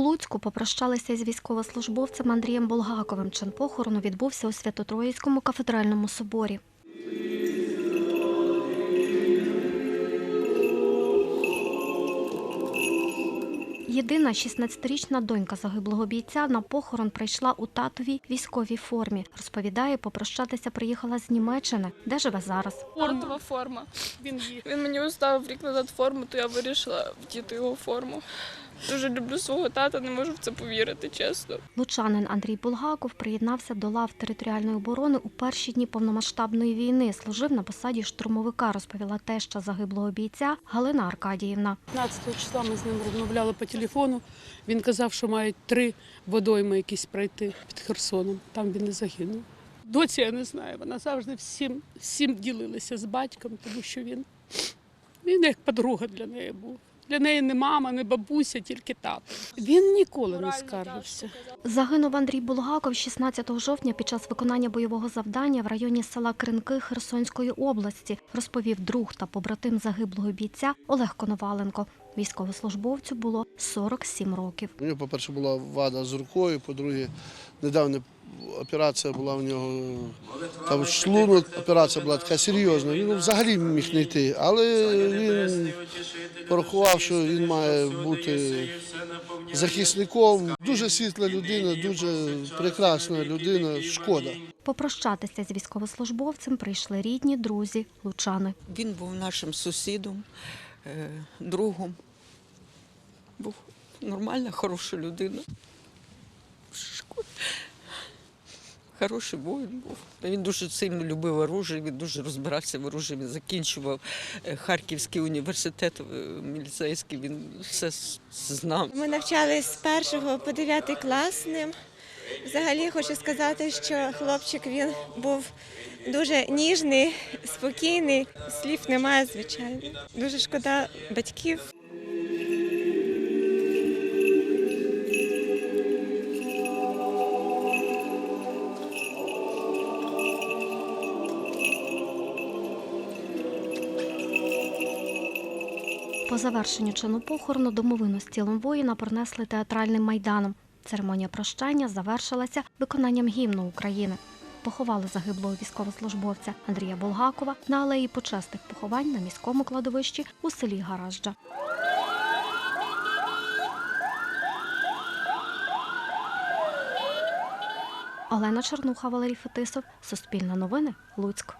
Луцьку попрощалися із військовослужбовцем Андрієм Болгаковим. Чин похорону відбувся у Свято-Троїцькому кафедральному соборі. Єдина 16-річна донька загиблого бійця на похорон прийшла у татовій військовій формі. Розповідає, попрощатися приїхала з Німеччини, де живе зараз. Спортова форма. Він, він мені оставив рік назад форму, то я вирішила вдіти його форму. Дуже люблю свого тата, не можу в це повірити, чесно. Лучанин Андрій Булгаков приєднався до лав територіальної оборони у перші дні повномасштабної війни. Служив на посаді штурмовика, розповіла теща загиблого бійця Галина Аркадіївна. 15 числа ми з ним розмовляли по телефону. Він казав, що мають три водойми якісь пройти під Херсоном. Там він не загинув. Доці я не знаю, вона завжди всім, всім ділилася з батьком, тому що він, він як подруга для неї був. Для неї не мама, не бабуся, тільки тато. Він ніколи не скаржився. Загинув Андрій Булгаков 16 жовтня під час виконання бойового завдання в районі села Кринки Херсонської області, розповів друг та побратим загиблого бійця Олег Коноваленко. Військовослужбовцю було 47 років. У нього, по-перше, була вада з рукою, по-друге, недавня операція була у нього, там шлунок, операція була така серйозна. Він взагалі міг не йти, але він порахував, що він має бути захисником. Дуже світла людина, дуже прекрасна людина, шкода. Попрощатися з військовослужбовцем прийшли рідні, друзі, лучани. Він був нашим сусідом, е, другом. Був нормальна, хороша людина. Хороший воїн був. Він дуже сильно любив оружие, він дуже розбирався в оружі. Він закінчував е, Харківський університет е, міліцейський, він все знав. Ми навчались з першого по дев'ятий клас ним. Взагалі хочу сказати, що хлопчик він був дуже ніжний, спокійний. Слів немає, звичайно. Дуже шкода батьків. По завершенню чину похорону домовину з тілом воїна пронесли театральним майданом. Церемонія прощання завершилася виконанням гімну України. Поховали загиблого військовослужбовця Андрія Болгакова на алеї почесних поховань на міському кладовищі у селі Гаражджа. Олена Чернуха, Валерій Фетисов, Суспільне новини, Луцьк.